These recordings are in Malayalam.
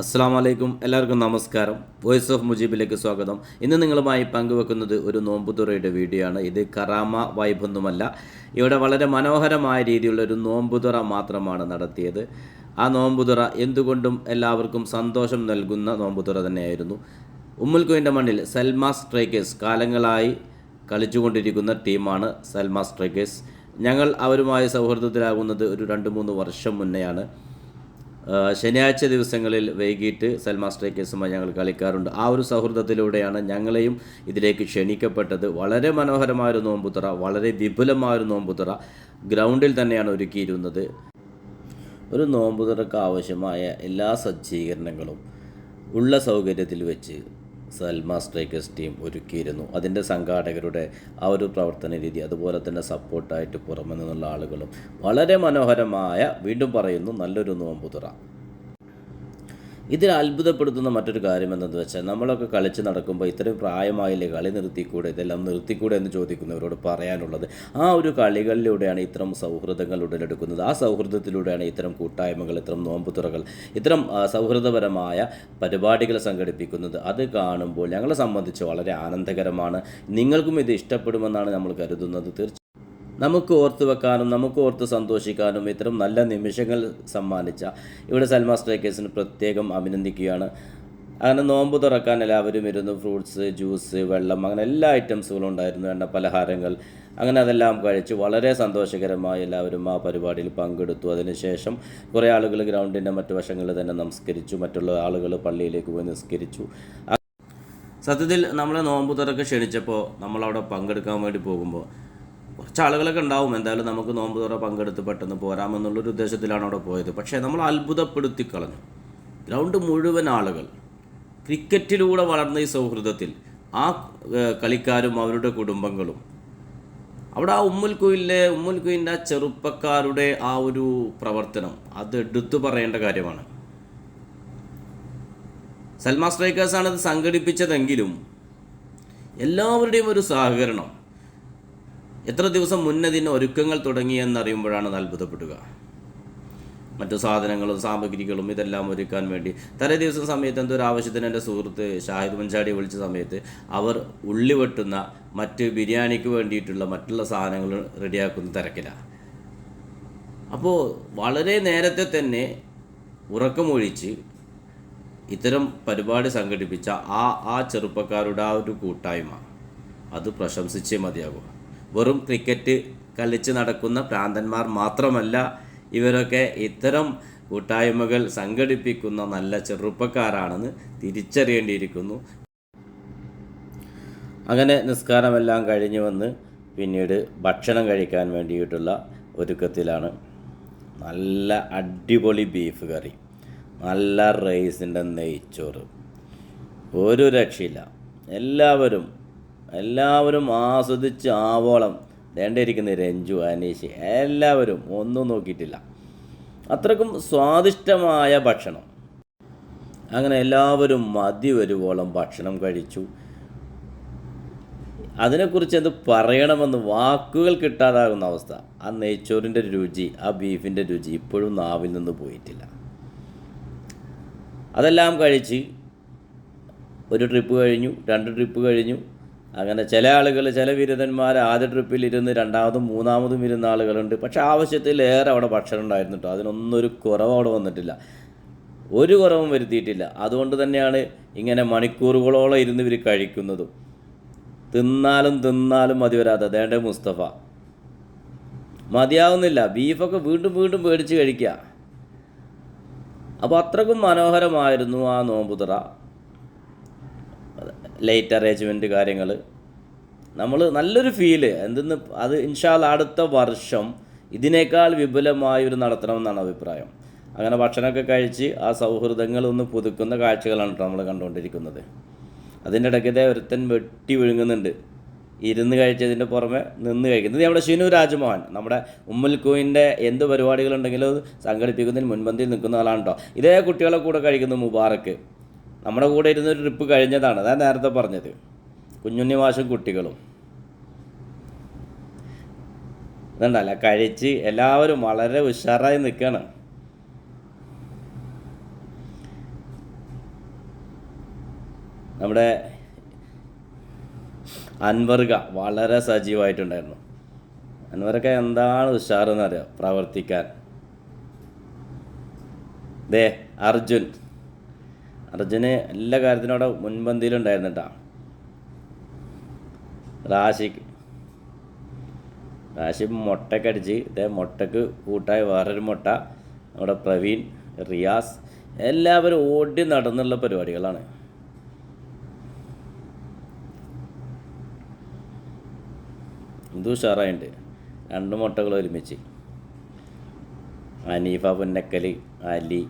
അസ്സാം വലൈക്കും എല്ലാവർക്കും നമസ്കാരം. വോയിസ് ഓഫ് മുജീബിലേക്ക് സ്വാഗതം. ഇന്ന് നിങ്ങളുമായി പങ്കുവെക്കുന്നത് ഒരു നോമ്പുതുറയുടെ വീഡിയോ ആണ്. ഇത് കറാമ വൈബൊന്നുമല്ല. ഇവിടെ വളരെ മനോഹരമായ രീതിയിലുള്ള ഒരു നോമ്പുതുറ മാത്രമാണ് നടത്തിയത്. ആ നോമ്പുതുറ എന്തുകൊണ്ടും എല്ലാവർക്കും സന്തോഷം നൽകുന്ന നോമ്പുതുറ തന്നെയായിരുന്നു. ഉമ്മുൽക്കുവിന്റെ മണ്ണിൽ സൽമ സ്ട്രൈക്കേഴ്സ് കാലങ്ങളായി കളിച്ചുകൊണ്ടിരിക്കുന്ന ടീമാണ് സൽമ സ്ട്രൈക്കേഴ്സ്. ഞങ്ങൾ അവരുമായി സൗഹൃദത്തിലാകുന്നത് ഒരു രണ്ട് മൂന്ന് വർഷം മുന്നെയാണ്. ശനിയാഴ്ച ദിവസങ്ങളിൽ വൈകിട്ട് സൽമാ സ്ട്രൈക്കേഴ്സുമായി ഞങ്ങൾ കളിക്കാറുണ്ട്. ആ ഒരു സൗഹൃദത്തിലൂടെയാണ് ഞങ്ങളെയും ഇതിലേക്ക് ക്ഷണിക്കപ്പെട്ടത്. വളരെ മനോഹരമായൊരു നോമ്പുത്തറ വളരെ വിപുലമായൊരു നോമ്പുത്തറ ഗ്രൗണ്ടിൽ തന്നെയാണ് ഒരുക്കിയിരുന്നത്. ഒരു നോമ്പുതുറക്ക് ആവശ്യമായ എല്ലാ സജ്ജീകരണങ്ങളും ഉള്ള സൗകര്യത്തിൽ വെച്ച് സൽമാ സ്ട്രൈക്കേഴ്സ് ടീം ഒരുക്കിയിരുന്നു. അതിന്റെ സംഘാടകരുടെ ആ ഒരു പ്രവർത്തന രീതി അതുപോലെ തന്നെ സപ്പോർട്ടായിട്ട് പുറമെ നിന്നുള്ള ആളുകളും വളരെ മനോഹരമായ വീണ്ടും പറയുന്നു നല്ലൊരു നോമ്പുതുറ. ഇതിൽ അത്ഭുതപ്പെടുത്തുന്ന മറ്റൊരു കാര്യം എന്തെന്ന് വെച്ചാൽ നമ്മളൊക്കെ കളിച്ച് നടക്കുമ്പോൾ ഇത്രയും പ്രായമായില്ലേ കളി നിർത്തിക്കൂടെ? ഇതെല്ലാം നിർത്തിക്കൂടെ എന്ന് ചോദിക്കുന്നവരോട് പറയാനുള്ളത്. ആ ഒരു കളികളിലൂടെയാണ് ഇത്തരം സൗഹൃദങ്ങൾ ഉടലെടുക്കുന്നത്. ആ സൗഹൃദത്തിലൂടെയാണ് ഇത്തരം കൂട്ടായ്മകൾ ഇത്തരം നോമ്പുതുറകൾ ഇത്തരം സൗഹൃദപരമായ പരിപാടികൾ സംഘടിപ്പിക്കുന്നത്. അത് കാണുമ്പോൾ ഞങ്ങളെ സംബന്ധിച്ച് വളരെ ആനന്ദകരമാണ്. നിങ്ങൾക്കും ഇത് ഇഷ്ടപ്പെടുമെന്നാണ് നമ്മൾ കരുതുന്നത്. തീർച്ചയായും നമുക്ക് ഓർത്ത് വെക്കാനും നമുക്ക് ഓർത്ത് സന്തോഷിക്കാനും ഇത്തരം നല്ല നിമിഷങ്ങൾ സമ്മാനിച്ച ഇവിടെ സൽമാ സ്ട്രൈക്കേഴ്സിന് പ്രത്യേകം അഭിനന്ദിക്കുകയാണ്. അങ്ങനെ നോമ്പ് തുറക്കാൻ എല്ലാവരും ഇരുന്നു. ഫ്രൂട്ട്സ് ജ്യൂസ് വെള്ളം അങ്ങനെ എല്ലാ ഐറ്റംസുകളും ഉണ്ടായിരുന്നു. വേണ്ട പലഹാരങ്ങൾ അങ്ങനെ അതെല്ലാം കഴിച്ച് വളരെ സന്തോഷകരമായി എല്ലാവരും ആ പരിപാടിയിൽ പങ്കെടുത്തു. അതിനുശേഷം കുറേ ആളുകൾ ഗ്രൗണ്ടിന്റെ മറ്റു വശങ്ങളിൽ തന്നെ നമസ്കരിച്ചു. മറ്റുള്ള ആളുകൾ പള്ളിയിലേക്ക് പോയി നിസ്കരിച്ചു. സത്യത്തിൽ നമ്മളെ നോമ്പ് തുറക്ക് ക്ഷണിച്ചപ്പോൾ നമ്മളവിടെ പങ്കെടുക്കാൻ വേണ്ടി പോകുമ്പോൾ കുറച്ച് ആളുകളൊക്കെ ഉണ്ടാവും. എന്തായാലും നമുക്ക് നോമ്പ് തുറ പങ്കെടുത്ത് പെട്ടെന്ന് പോരാമെന്നുള്ളൊരു ഉദ്ദേശത്തിലാണ് അവിടെ പോയത്. പക്ഷേ നമ്മൾ അത്ഭുതപ്പെടുത്തി കളഞ്ഞു. ഗ്രൗണ്ട് മുഴുവൻ ആളുകൾ ക്രിക്കറ്റിലൂടെ വളർന്ന ഈ സൗഹൃദത്തിൽ ആ കളിക്കാരും അവരുടെ കുടുംബങ്ങളും അവിടെ ആ ഉമ്മുൽ കുയിലെ ഉമ്മുൽ കുയിന്റെ ആ ചെറുപ്പക്കാരുടെ ആ ഒരു പ്രവർത്തനം അത് എടുത്തു പറയേണ്ട കാര്യമാണ്. സൽമാ സ്ട്രൈക്കേഴ്സാണ് അത് സംഘടിപ്പിച്ചതെങ്കിലും എല്ലാവരുടെയും ഒരു സഹകരണം എത്ര ദിവസം മുന്നതിന് ഒരുക്കങ്ങൾ തുടങ്ങിയെന്നറിയുമ്പോഴാണ് അത് അത്ഭുതപ്പെടുക. മറ്റു സാധനങ്ങളും സാമഗ്രികളും ഇതെല്ലാം ഒരുക്കാൻ വേണ്ടി. തലേ ദിവസം സമയത്ത് എന്തോ ഒരു ആവശ്യത്തിന് എന്റെ സുഹൃത്ത് ഷാഹിദ് മഞ്ചാടി വിളിച്ച സമയത്ത് അവർ ഉള്ളി വെട്ടുന്ന മറ്റ് ബിരിയാണിക്ക് വേണ്ടിയിട്ടുള്ള മറ്റുള്ള സാധനങ്ങൾ റെഡിയാക്കുന്ന തിരക്കിലാണ് അപ്പോൾ വളരെ നേരത്തെ തന്നെ ഉറക്കമൊഴിച്ച് ഇത്തരം പരിപാടി സംഘടിപ്പിച്ച ആ ആ ചെറുപ്പക്കാരുടെ ആ ഒരു കൂട്ടായ്മ. അത് പ്രശംസിച്ചേ മതിയാകും. വെറും ക്രിക്കറ്റ് കളിച്ച് നടക്കുന്ന പ്രാന്തന്മാർ മാത്രമല്ല ഇവരൊക്കെ ഇത്തരം കൂട്ടായ്മകൾ സംഘടിപ്പിക്കുന്ന നല്ല ചെറുപ്പക്കാരാണെന്ന് തിരിച്ചറിയേണ്ടിയിരിക്കുന്നു. അങ്ങനെ നിസ്കാരമെല്ലാം കഴിഞ്ഞു വന്ന് പിന്നീട് ഭക്ഷണം കഴിക്കാൻ വേണ്ടിയിട്ടുള്ള ഒരുക്കത്തിലാണ്. നല്ല അടിപൊളി ബീഫ് കറി നല്ല റൈസിന്റെ നെയ്ച്ചോറ്. ഒരു രക്ഷയില്ല. എല്ലാവരും എല്ലാവരും ആസ്വദിച്ച് ആവോളം വേണ്ടിയിരിക്കുന്ന രഞ്ജു അനീഷ് എല്ലാവരും ഒന്നും നോക്കിയിട്ടില്ല. അത്രക്കും സ്വാദിഷ്ടമായ ഭക്ഷണം. അങ്ങനെ എല്ലാവരും മതി വരുവോളം ഭക്ഷണം കഴിച്ചു. അതിനെക്കുറിച്ച് എന്ത് പറയണമെന്ന് വാക്കുകൾ കിട്ടാതാകുന്ന അവസ്ഥ. ആ നെയ്ച്ചോറിന്റെ രുചി ആ ബീഫിന്റെ രുചി ഇപ്പോഴും നാവിൽ നിന്ന് പോയിട്ടില്ല. അതെല്ലാം കഴിച്ച് ഒരു ട്രിപ്പ് കഴിഞ്ഞു രണ്ട് ട്രിപ്പ് കഴിഞ്ഞു അങ്ങനെ ചില ആളുകൾ ചില ബിരുദന്മാർ ആദ്യ ട്രിപ്പിൽ ഇരുന്ന് രണ്ടാമതും മൂന്നാമതും ഇരുന്ന ആളുകളുണ്ട്. പക്ഷേ ആവശ്യത്തിലേറെ അവിടെ ഭക്ഷണം ഉണ്ടായിരുന്നു കേട്ടോ അതിനൊന്നും ഒരു കുറവ് അവിടെ വന്നിട്ടില്ല. ഒരു കുറവും വരുത്തിയിട്ടില്ല. അതുകൊണ്ട് തന്നെയാണ് ഇങ്ങനെ മണിക്കൂറുകളോളം ഇരുന്ന് ഇവർ കഴിക്കുന്നതും. തിന്നാലും തിന്നാലും മതി വരാതെ അതേണ്ട മുസ്തഫ. മതിയാവുന്നില്ല. ബീഫൊക്കെ വീണ്ടും വീണ്ടും മേടിച്ച് കഴിക്കുക അപ്പോൾ അത്രക്കും മനോഹരമായിരുന്നു ആ നോമ്പുതുറ. ലൈറ്റ് അറേഞ്ച്മെന്റ് കാര്യങ്ങൾ. നമ്മൾ നല്ലൊരു ഫീൽ എന്തെന്ന് അത് ഇൻഷാൽ അടുത്ത വർഷം ഇതിനേക്കാൾ വിപുലമായി ഒരു നടത്തണമെന്നാണ് അഭിപ്രായം. അങ്ങനെ ഭക്ഷണമൊക്കെ കഴിച്ച് ആ സൗഹൃദങ്ങൾ ഒന്ന് പുതുക്കുന്ന കാഴ്ചകളാണ് കേട്ടോ നമ്മൾ കണ്ടുകൊണ്ടിരിക്കുന്നത്. അതിന്റെ ഇടയ്ക്ക് ഇതേ ഒരുത്തൻ വെട്ടി വിഴുങ്ങുന്നുണ്ട്. ഇരുന്ന് കഴിച്ചതിന്റെ പുറമെ നിന്ന് കഴിക്കുന്നത് നമ്മുടെ ഷിനു രാജ്മോഹൻ. നമ്മുടെ ഉമ്മുൽ എന്ത് പരിപാടികളുണ്ടെങ്കിലും സംഘടിപ്പിക്കുന്നതിന് മുൻപന്തിയിൽ നിൽക്കുന്ന ആളാണ് കേട്ടോ. ഇതേ കുട്ടികളെ കൂടെ കഴിക്കുന്നു മുബാറക്ക്. നമ്മുടെ കൂടെ ഇരുന്ന് ഒരു ട്രിപ്പ് കഴിഞ്ഞതാണ്. അതാ നേരത്തെ പറഞ്ഞത്. കുഞ്ഞുണ്ണി മാഷും കുട്ടികളും. ഇതുണ്ടല്ല കഴിച്ച് എല്ലാവരും വളരെ ഉഷാറായി നിൽക്കുകയാണ് നമ്മുടെ അൻവർഗ വളരെ സജീവമായിട്ടുണ്ടായിരുന്നു. അൻവർക്ക എന്താണ് ഉഷാറെന്നറിയാം? പ്രവർത്തിക്കാൻ. ദേ അർജുൻ. അർജുന് എല്ലാ കാര്യത്തിനും അവിടെ മുൻപന്തിയിലുണ്ടായിരുന്നു കേട്ടോ റാഷിക്ക് റാഷിബ് മുട്ടയ്ക്ക് അടിച്ച് ഇതേ മുട്ടക്ക് കൂട്ടായി വേറൊരു മുട്ട നമ്മുടെ പ്രവീൺ റിയാസ് എല്ലാവരും ഓടി നടന്നുള്ള പരിപാടികളാണ്. ഇത് ഉഷാറായിട്ടുണ്ട് രണ്ട് മുട്ടകൾ ഒരുമിച്ച്. അനീഫ പുന്നക്കൽ അലി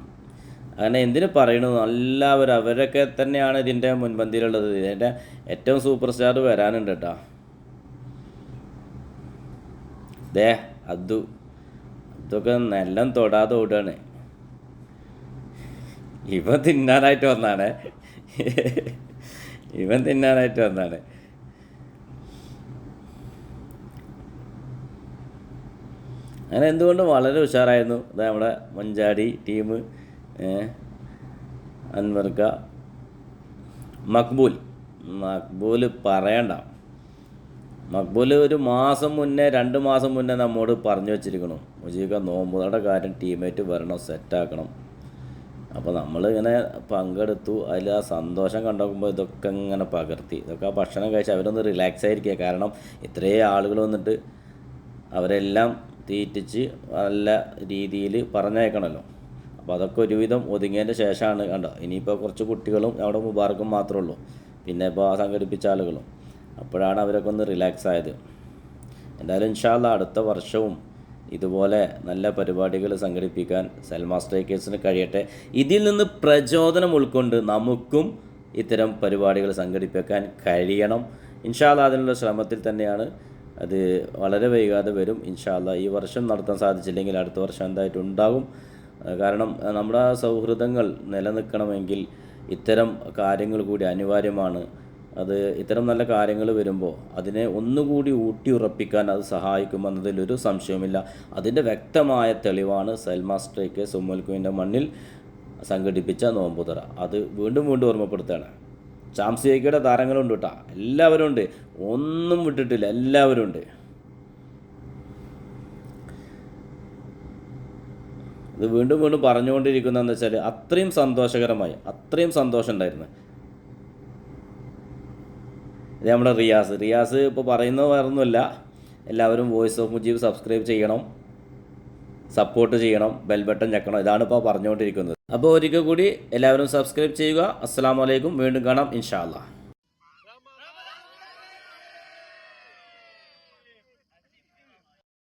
അങ്ങനെ എന്തിനു പറയണു? എല്ലാവരും അവരൊക്കെ തന്നെയാണ് ഇതിന്റെ മുൻപന്തിയിലുള്ളത്. ഇതിന്റെ ഏറ്റവും സൂപ്പർ സ്റ്റാർ വരാനുണ്ട് കേട്ടോ. ദേ അതു അതൊക്കെ നെല്ലം തൊടാതെ ഓടുകയാണ്. ഇവൻ തിന്നാനായിട്ട് വന്നാണ്. ഇവൻ തിന്നാനായിട്ട് വന്നാണ്. അങ്ങനെ എന്തുകൊണ്ടും വളരെ ഉഷാറായിരുന്നു. അതാ നമ്മുടെ മഞ്ചാടി ടീം. അൻവർക്ക മക്ബൂൽ. മക്ബൂൽ പറയണ്ട. മക്ബൂൽ ഒരു മാസം മുന്നേ രണ്ട് മാസം മുന്നേ നമ്മോട് പറഞ്ഞു വെച്ചിരിക്കണം. മുജീബ നോമ്പുകളുടെ കാര്യം ടീമേറ്റ് വരണം സെറ്റാക്കണം. അപ്പോൾ നമ്മൾ ഇങ്ങനെ പങ്കെടുത്തു. അതിൽ ആ സന്തോഷം കണ്ടുനോക്കുമ്പോൾ ഇതൊക്കെ ഇങ്ങനെ പകർത്തി. ഇതൊക്കെ ആ ഭക്ഷണം കഴിച്ച് അവരൊന്ന് റിലാക്സ് ആയിരിക്കുക. കാരണം ഇത്രയും ആളുകൾ വന്നിട്ട് അവരെല്ലാം തീറ്റിച്ച് നല്ല രീതിയിൽ പറഞ്ഞയക്കണമല്ലോ അപ്പോൾ അതൊക്കെ ഒരുവിധം ഒതുങ്ങിയതിന്റെ ശേഷമാണ് കണ്ടോ. ഇനിയിപ്പോൾ കുറച്ച് കുട്ടികളും അവിടെ മുബാറക്കും മാത്രമേ ഉള്ളൂ. പിന്നെ ഇപ്പോൾ ആ സംഘടിപ്പിച്ച ആളുകളും. അപ്പോഴാണ് അവരൊക്കെ ഒന്ന് റിലാക്സ് ആയത്. എന്തായാലും ഇൻഷാല്ല അടുത്ത വർഷവും ഇതുപോലെ നല്ല പരിപാടികൾ സംഘടിപ്പിക്കാൻ സൽമാ സ്ട്രൈക്കേഴ്സിന് കഴിയട്ടെ. ഇതിൽ നിന്ന് പ്രചോദനം ഉൾക്കൊണ്ട് നമുക്കും ഇത്തരം പരിപാടികൾ സംഘടിപ്പിക്കാൻ കഴിയണം. ഇൻഷാല്ല അതിനുള്ള ശ്രമത്തിൽ തന്നെയാണ്. അത് വളരെ വൈകാതെ വരും. ഇൻഷാല്ല ഈ വർഷം നടത്താൻ സാധിച്ചില്ലെങ്കിൽ അടുത്ത വർഷം എന്തായിട്ടും ഉണ്ടാകും ഏഹ് കാരണം നമ്മുടെ സൗഹൃദങ്ങൾ നിലനിൽക്കണമെങ്കിൽ ഇത്തരം കാര്യങ്ങൾ കൂടി അനിവാര്യമാണ്. അത് ഇത്തരം നല്ല കാര്യങ്ങൾ വരുമ്പോൾ അതിനെ ഒന്നുകൂടി ഊട്ടി ഉറപ്പിക്കാൻ അത് സഹായിക്കുമെന്നതിലൊരു സംശയവുമില്ല. അതിന്റെ വ്യക്തമായ തെളിവാണ് സൽമാ സ്ട്രൈക്ക് സുമൽക്കുവിന്റെ മണ്ണിൽ സംഘടിപ്പിച്ച നോമ്പുതറ. അത് വീണ്ടും വീണ്ടും ഓർമ്മപ്പെടുത്തുകയാണ്. ചാംസിയക്കയുടെ താരങ്ങളുണ്ട് കേട്ടോ. എല്ലാവരും ഉണ്ട് ഒന്നും വിട്ടിട്ടില്ല. എല്ലാവരും ഉണ്ട് ഇത് വീണ്ടും വീണ്ടും പറഞ്ഞുകൊണ്ടിരിക്കുന്നതെന്ന് വെച്ചാൽ അത്രയും സന്തോഷകരമായി അത്രയും സന്തോഷം ഉണ്ടായിരുന്നു. ഇത് നമ്മുടെ റിയാസ്. റിയാസ് ഇപ്പോൾ പറയുന്നത് വേറൊന്നുമില്ല. എല്ലാവരും വോയിസ് ഓഫ് മുജീബ് സബ്സ്ക്രൈബ് ചെയ്യണം. സപ്പോർട്ട് ചെയ്യണം. ബെൽ ബട്ടൺ ഞെക്കണം. ഇതാണ് ഇപ്പോൾ പറഞ്ഞുകൊണ്ടിരിക്കുന്നത്. അപ്പോൾ ഒരിക്കൽ കൂടി എല്ലാവരും സബ്സ്ക്രൈബ് ചെയ്യുക. അസ്സാം വലൈക്കും വീണ്ടും കാണാം. ഇൻഷാ അല്ലാ